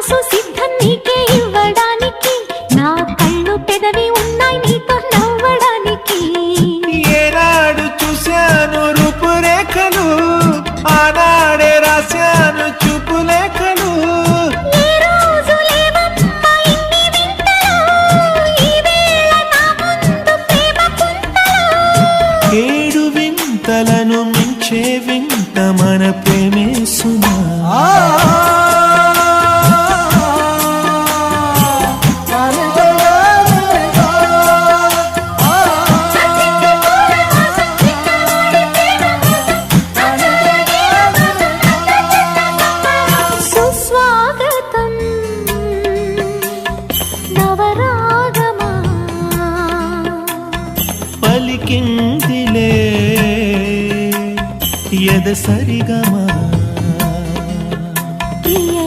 మనసు సిద్ధం నీకే ఇవ్వడానికి. నా కళ్ళు పెదవి ఉన్నాయి నీతో నవ్వడానికి. ఏనాడు చూశాను రూపురేఖలు ఆనాడే రాశాను చూపులేఖలు. ఈ రోజు లేవమ్మా ఇన్ని వింతలు. ఈ వేళ నా ముందు ప్రేమ కుంతలు ఏడు వింతలను మించే వింత మన ప్రేమే సుమా. పలికిందిలే ఎద సరిగమా?